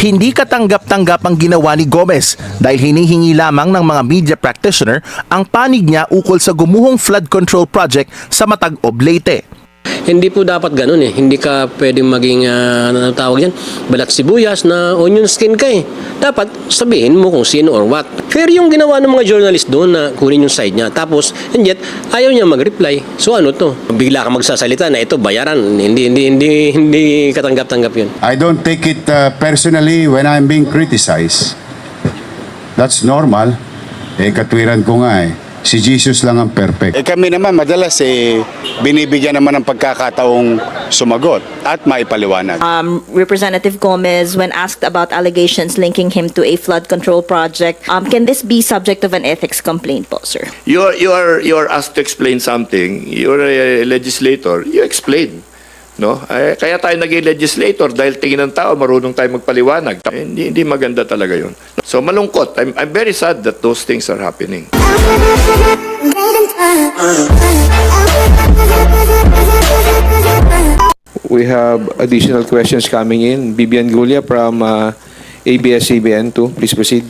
Hindi katanggap-tanggap ang ginawa ni Gomez dahil hinihingi lamang ng mga media practitioner ang panig niya ukol sa gumuhong flood control project sa Matag-Ob, Leyte. Hindi po dapat ganun eh. Hindi ka pwedeng maging, uh, ano tawag yan, balat sibuyas na onion skin ka eh. Dapat sabihin mo kung sino or what. Fair yung ginawa ng mga journalist doon na kunin yung side niya. Tapos, and yet, ayaw niya mag-reply. So ano to? Bigla ka magsasalita na ito, bayaran. Hindi, hindi, hindi, hindi katanggap-tanggap yun. I don't take it uh, personally when I'm being criticized. That's normal. Eh, katwiran ko nga eh. Si Jesus lang ang perfect. Eh kami naman madalas eh binibigyan naman ng pagkakataong sumagot at maipaliwanag. Um, Representative Gomez, when asked about allegations linking him to a flood control project, um, can this be subject of an ethics complaint po, sir? You are, you are, you are asked to explain something. You're a legislator. You explain. No? Eh, kaya tayo naging legislator dahil tingin ng tao marunong tayo magpaliwanag. Eh, hindi, hindi maganda talaga yun. So malungkot. I'm, I'm very sad that those things are happening. We have additional questions coming in. Bibian Gulia from uh, ABS-CBN2. Please proceed.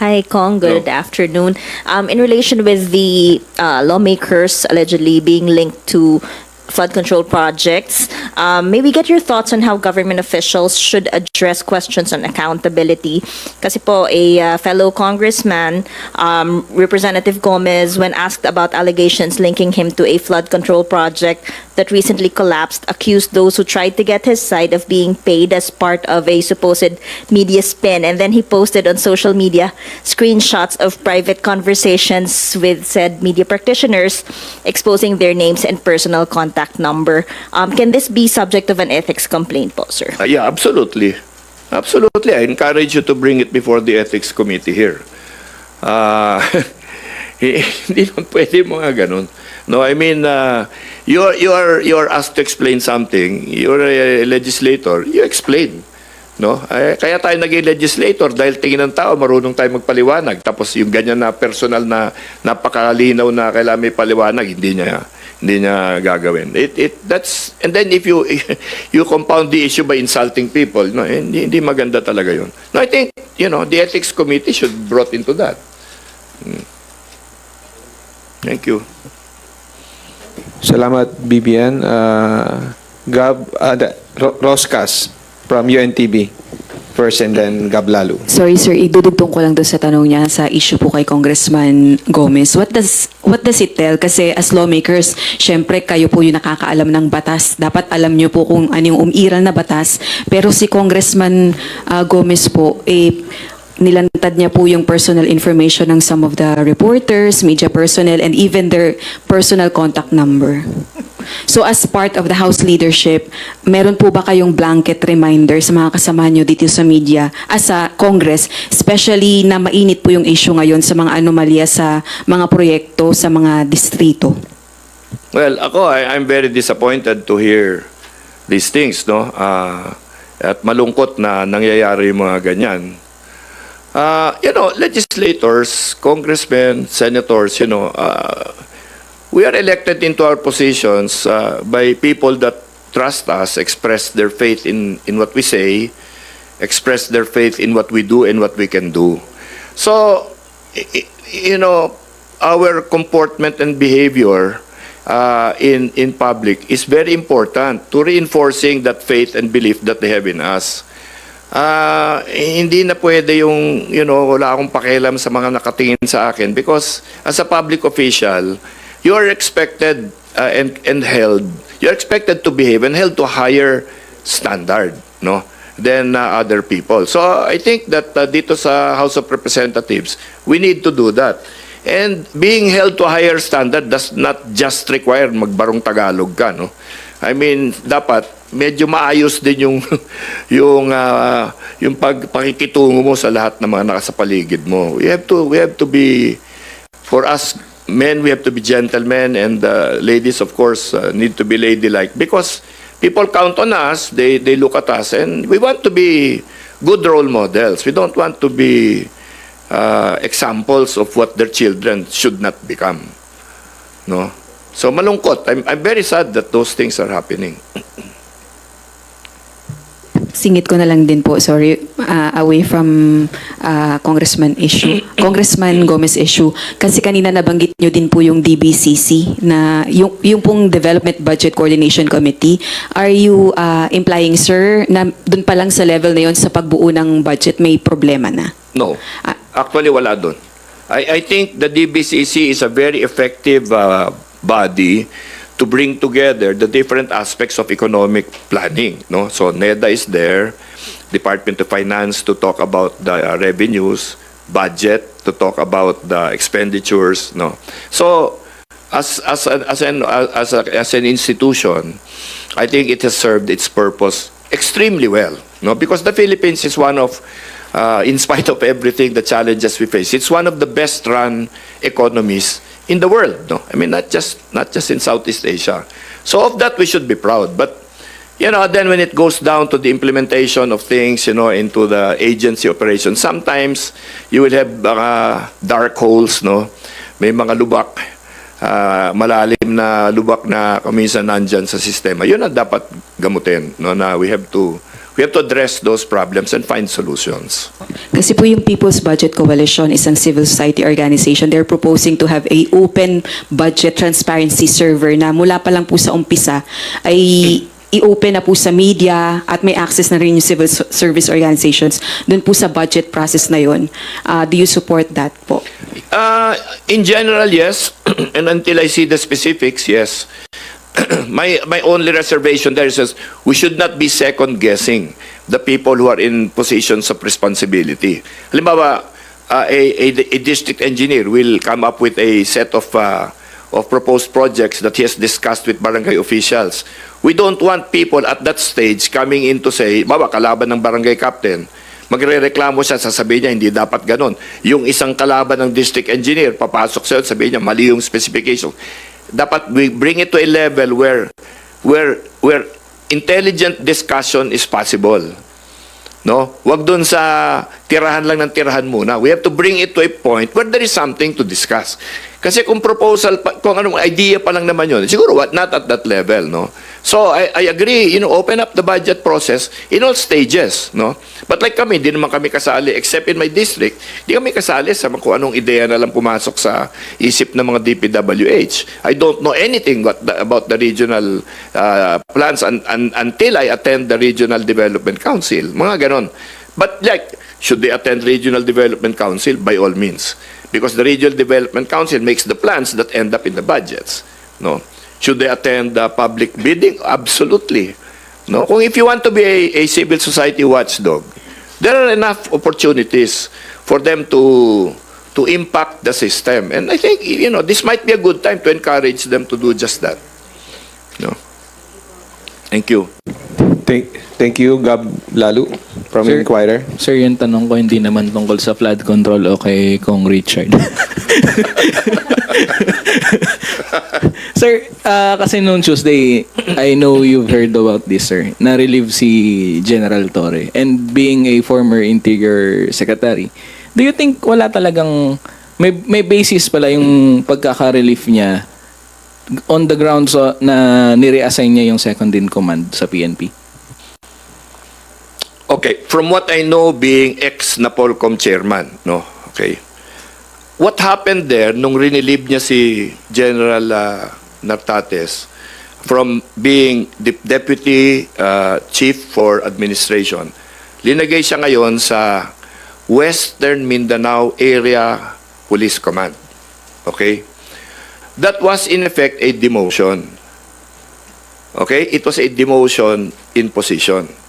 Hi, Kong. Good afternoon. Um, in relation with the uh, lawmakers allegedly being linked to flood control projects, um, may we get your thoughts on how government officials should address questions on accountability? Kasi po, a uh, fellow congressman, um, Representative Gomez, when asked about allegations linking him to a flood control project that recently collapsed, accused those who tried to get his side of being paid as part of a supposed media spin. And then he posted on social media screenshots of private conversations with said media practitioners, exposing their names and personal contact number. Um, can this be subject of an ethics complaint po, sir? Uh, yeah, absolutely. Absolutely. I encourage you to bring it before the ethics committee here. Uh, hindi naman pwede mga ganun. No, I mean, uh, you are, you are you are asked to explain something. You're a legislator. You explain. No? Eh, kaya tayo naging legislator dahil tingin ng tao marunong tayo magpaliwanag. Tapos yung ganyan na personal na napakalinaw na kailangan may paliwanag, hindi niya hindi niya gagawin. It, it that's and then if you you compound the issue by insulting people, no, eh, hindi, hindi maganda talaga 'yun. No, I think, you know, the ethics committee should brought into that. Hmm. Thank you. Salamat, Bibian. Uh, Gab, uh, Roscas from UNTV. First and then Gab Lalu. Sorry sir, idudugtong ko lang doon sa tanong niya sa issue po kay Congressman Gomez. What does what does it tell? Kasi as lawmakers, syempre kayo po yung nakakaalam ng batas. Dapat alam niyo po kung ano yung umiral na batas. Pero si Congressman ah, Gomez po, eh, nilantad niya po yung personal information ng some of the reporters, media personnel, and even their personal contact number. So as part of the House leadership, meron po ba kayong blanket reminder sa mga kasama nyo dito sa media, as sa Congress, especially na mainit po yung issue ngayon sa mga anomalya sa mga proyekto sa mga distrito? Well, ako, I, I'm very disappointed to hear these things, no? Ah, at malungkot na nangyayari yung mga ganyan. Uh, you know, legislators, congressmen, senators, you know, uh, we are elected into our positions uh, by people that trust us, express their faith in, in what we say, express their faith in what we do and what we can do. So, you know, our comportment and behavior uh, in, in public is very important to reinforcing that faith and belief that they have in us. Ah, hindi na pwede yung, you know, wala akong pakialam sa mga nakatingin sa akin because as a public official, you are expected uh, and, and held, you're expected to behave and held to higher standard, no? than uh, other people. So I think that uh, dito sa House of Representatives, we need to do that. And being held to higher standard does not just require magbarong Tagalog ka, no? I mean, dapat medyo maayos din yung yung uh, yung pag pakikitungo mo sa lahat ng mga nasa paligid mo. We have to we have to be for us men we have to be gentlemen and uh, ladies of course uh, need to be ladylike because people count on us, they they look at us and we want to be good role models. We don't want to be uh, examples of what their children should not become. No? So malungkot. I'm, I'm very sad that those things are happening. Singit ko na lang din po, sorry, uh, away from uh, Congressman issue, Congressman Gomez issue. Kasi kanina nabanggit nyo din po yung DBCC na yung, yung pong Development Budget Coordination Committee. Are you uh, implying, sir, na dun pa lang sa level na yon sa pagbuo ng budget may problema na? No. Ah. Actually, wala doon. I, I think the DBCC is a very effective uh, body to bring together the different aspects of economic planning. No? So NEDA is there, Department of Finance to talk about the uh, revenues, budget to talk about the expenditures. No? So as as an as an as, a, as an institution, I think it has served its purpose extremely well. No, because the Philippines is one of, uh, in spite of everything, the challenges we face, it's one of the best run economies in the world. No, I mean not just not just in Southeast Asia. So of that we should be proud. But you know, then when it goes down to the implementation of things, you know, into the agency operation, sometimes you will have uh, dark holes, no? May mga lubak, uh, malalim na lubak na kuminsan nandyan sa sistema. Yun ang dapat gamutin, no? Na we have to we have to address those problems and find solutions. Kasi po yung People's Budget Coalition, isang civil society organization, they're proposing to have a open budget transparency server na mula pa lang po sa umpisa ay i-open na po sa media at may access na rin yung civil service organizations dun po sa budget process na yon. Uh, do you support that po? Uh, in general, yes. and until I see the specifics, yes. my my only reservation there just we should not be second guessing the people who are in positions of responsibility. Halimbawa, uh, a, a, a district engineer will come up with a set of uh, of proposed projects that he has discussed with barangay officials. We don't want people at that stage coming in to say, bawa kalaban ng barangay captain, magre-reklamo siya, sasabihin niya, hindi dapat ganon. Yung isang kalaban ng district engineer, papasok siya, sabihin niya, mali yung specification. Dapat we bring it to a level where, where, where intelligent discussion is possible. No? Wag doon sa tirahan lang ng tirahan muna. We have to bring it to a point where there is something to discuss. Kasi kung proposal, kung anong idea pa lang naman yun, siguro what, not at that level, no? So, I, I agree, you know, open up the budget process in all stages, no? But like kami, di naman kami kasali, except in my district, di kami kasali sa kung anong ideya na lang pumasok sa isip ng mga DPWH. I don't know anything what the, about the regional uh, plans un, un, until I attend the Regional Development Council. Mga ganon. But like, should they attend Regional Development Council? By all means. Because the Regional Development Council makes the plans that end up in the budgets. No? Should they attend the public bidding? Absolutely. No? Kung if you want to be a, a civil society watchdog, there are enough opportunities for them to to impact the system. And I think, you know, this might be a good time to encourage them to do just that. No? Thank you. Thank, thank you, Gab Lalu from Sir- Inquirer. Sir, yung tanong ko hindi naman tungkol sa flood control o kay Kong Richard. sir, ah, kasi noong Tuesday, I know you've heard about this, sir. Na-relieve si General Torre. And being a former Interior Secretary, do you think wala talagang... May, may basis pala yung pagkaka-relief niya on the grounds so, na nire-assign niya yung second in command sa PNP? Okay, from what I know being ex-Napolcom chairman, no? Okay. What happened there nung rinelieve niya si General uh, Nartates from being the deputy uh, chief for administration, linagay siya ngayon sa Western Mindanao Area Police Command. Okay? That was in effect a demotion. Okay? It was a demotion in position.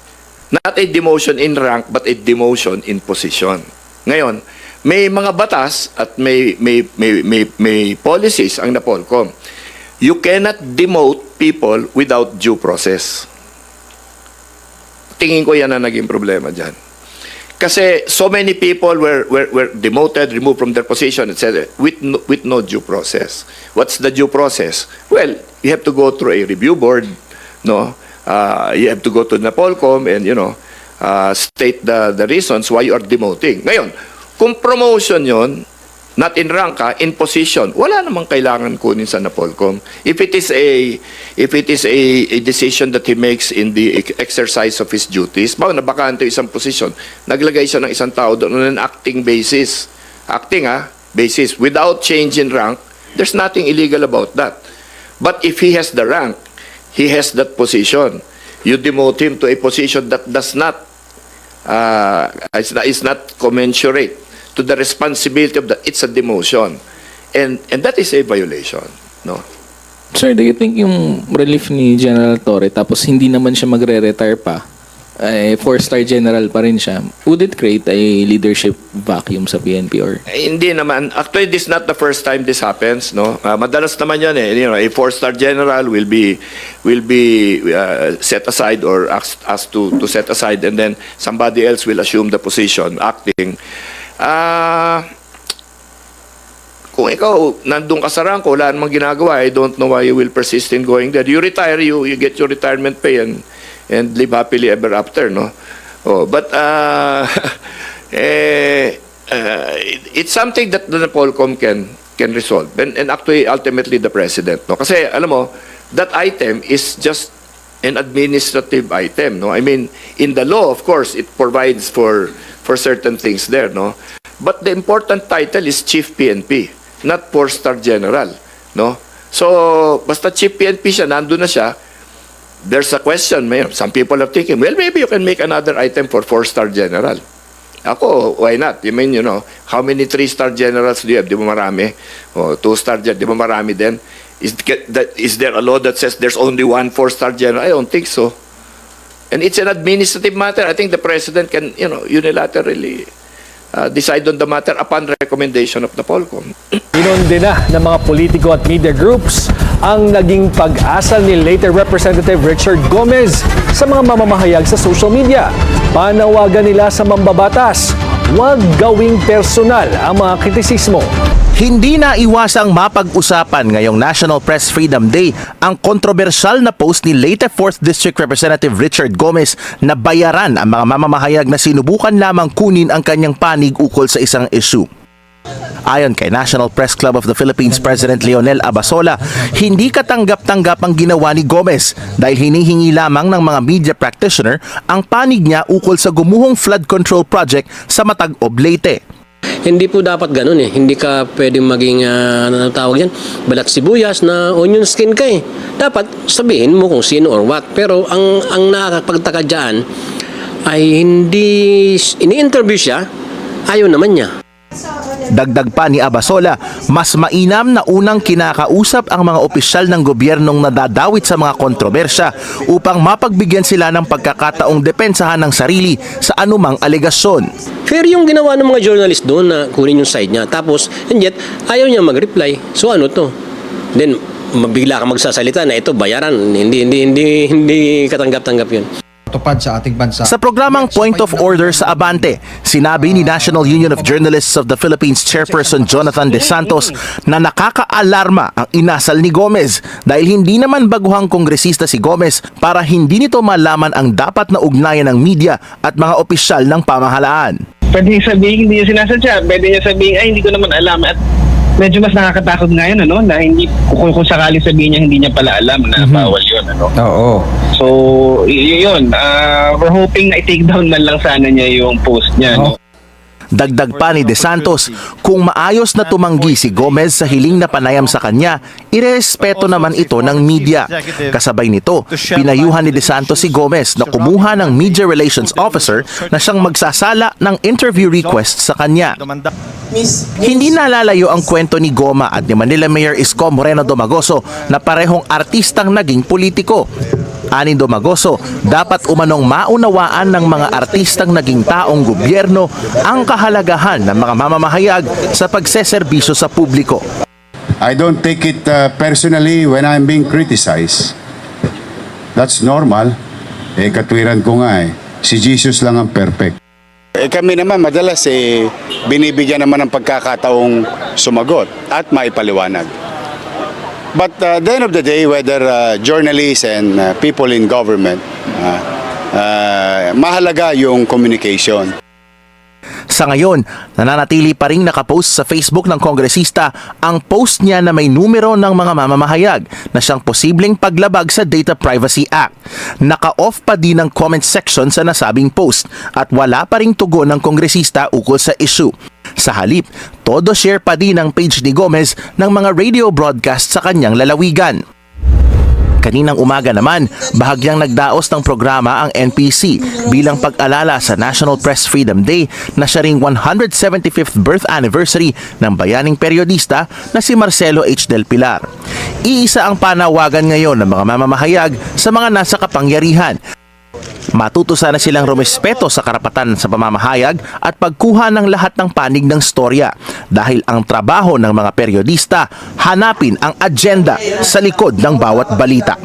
Not a demotion in rank, but a demotion in position. Ngayon, may mga batas at may, may, may, may, may policies ang Napolcom. You cannot demote people without due process. Tingin ko yan ang naging problema dyan. Kasi so many people were, were, were demoted, removed from their position, etc. with no, with no due process. What's the due process? Well, you have to go through a review board, no? Uh, you have to go to Napolcom and, you know, uh, state the, the reasons why you are demoting. Ngayon, kung promotion yon not in rank ha, in position, wala namang kailangan kunin sa Napolcom. If it is a if it is a, a decision that he makes in the ex- exercise of his duties, bawa na bakante yung isang posisyon, naglagay siya ng isang tao doon on an acting basis. Acting ha, basis without change in rank, there's nothing illegal about that. But if he has the rank, he has that position. You demote him to a position that does not uh, is, not, is not commensurate to the responsibility of the it's a demotion and and that is a violation no Sir, do you think yung relief ni General Torre tapos hindi naman siya magre-retire pa, eh, four-star general pa rin siya, would it create a leadership vacuum sa PNP or? Eh, hindi naman. Actually this is not the first time this happens no? Ah, madalas naman yan eh. You know a four star general will be will be uh, set aside or asked, asked to to set aside and then somebody else will assume the position acting. Ah kung ikaw nandun ka sa ranko, wala namang ginagawa, I don't know why you will persist in going there. You retire, you you get your retirement pay and and live happily ever after, no? Oh, but uh, eh, uh, it- it's something that the Napolcom can can resolve and, and actually ultimately the president, no? Kasi alam mo, that item is just an administrative item, no? I mean, in the law, of course, it provides for for certain things there, no? But the important title is Chief PNP, not Four-Star General, no? So, basta Chief PNP siya, nandun na siya, there's a question, may, some people are thinking, well, maybe you can make another item for Four-Star General. Ako, why not? You mean, you know, how many three-star generals do you have? Di ba marami? O, two-star general, di ba marami din? Is, that, is there a law that says there's only one four-star general? I don't think so. And it's an administrative matter. I think the president can, you know, unilaterally uh, decide on the matter upon recommendation of the Polcom. Inonde na ng mga politiko at media groups ang naging pag-asa ni later Representative Richard Gomez sa mga mamamahayag sa social media. Panawagan nila sa mambabatas, huwag gawing personal ang mga kritisismo. Hindi na iwasang mapag-usapan ngayong National Press Freedom Day ang kontrobersyal na post ni late 4th District Representative Richard Gomez na bayaran ang mga mamamahayag na sinubukan lamang kunin ang kanyang panig ukol sa isang issue. Ayon kay National Press Club of the Philippines President Leonel Abasola, hindi katanggap-tanggap ang ginawa ni Gomez dahil hinihingi lamang ng mga media practitioner ang panig niya ukol sa gumuhong flood control project sa Matag-Ob, Leyte. Hindi po dapat ganun eh. Hindi ka pwedeng maging, uh, ano tawag yan, balat sibuyas na onion skin ka eh. Dapat sabihin mo kung sino or what. Pero ang, ang nakakapagtaka dyan ay hindi ini-interview siya, ayaw naman niya. Dagdag pa ni Abasola, mas mainam na unang kinakausap ang mga opisyal ng gobyernong nadadawit sa mga kontrobersya upang mapagbigyan sila ng pagkakataong depensahan ng sarili sa anumang alegasyon. Fair yung ginawa ng mga journalist doon na kunin yung side niya. Tapos, and yet, ayaw niya mag-reply. So ano to? Then, mabigla ka magsasalita na ito bayaran. Hindi, hindi, hindi, hindi katanggap-tanggap yun. Tupad sa ating bansa. Sa programang Point of Order sa Abante, sinabi ni National Union of Journalists of the Philippines Chairperson Jonathan De Santos na nakakaalarma ang inasal ni Gomez dahil hindi naman baguhang kongresista si Gomez para hindi nito malaman ang dapat na ugnayan ng media at mga opisyal ng pamahalaan. pwede niya sabihin hindi niya sinasadya. Pwede niya sabihin, ay hindi ko naman alam. At medyo mas nakakatakot ngayon, ano, na hindi, kung, kung sakali sabihin niya, hindi niya pala alam na bawal yun, ano. Oo. So, y- yun, ah, we're hoping na i-take down man lang sana niya yung post niya, no. Dagdag pa ni De Santos, kung maayos na tumanggi si Gomez sa hiling na panayam sa kanya, irespeto naman ito ng media. Kasabay nito, pinayuhan ni De Santos si Gomez na kumuha ng Media Relations Officer na siyang magsasala ng interview request sa kanya. Hindi nalalayo ang kwento ni Goma at ni Manila Mayor Isko Moreno Domagoso na parehong artistang naging politiko. Ani Domagoso, dapat umanong maunawaan ng mga artistang naging taong gobyerno ang kahalagahan ng mga mamamahayag sa pagseserbisyo sa publiko. I don't take it uh, personally when I'm being criticized. That's normal. Eh, katwiran ko nga eh. Si Jesus lang ang perfect. Eh, kami naman madalas eh, binibigyan naman ng pagkakataong sumagot at maipaliwanag. But uh, at the end of the day, whether uh, journalists and uh, people in government, uh, uh, mahalaga yung communication. Sa ngayon, nananatili pa rin nakapost sa Facebook ng kongresista ang post niya na may numero ng mga mamamahayag na siyang posibleng paglabag sa Data Privacy Act. Naka-off pa din ang comment section sa nasabing post at wala pa ring tugon ng kongresista ukol sa issue. Sa halip, todo share pa din ang page ni Gomez ng mga radio broadcast sa kanyang lalawigan. Kaninang umaga naman, bahagyang nagdaos ng programa ang NPC bilang pag-alala sa National Press Freedom Day na siya ring 175th birth anniversary ng bayaning periodista na si Marcelo H. Del Pilar. Iisa ang panawagan ngayon ng mga mamamahayag sa mga nasa kapangyarihan Matuto sana silang rumespeto sa karapatan sa pamamahayag at pagkuha ng lahat ng panig ng storya dahil ang trabaho ng mga periodista hanapin ang agenda sa likod ng bawat balita.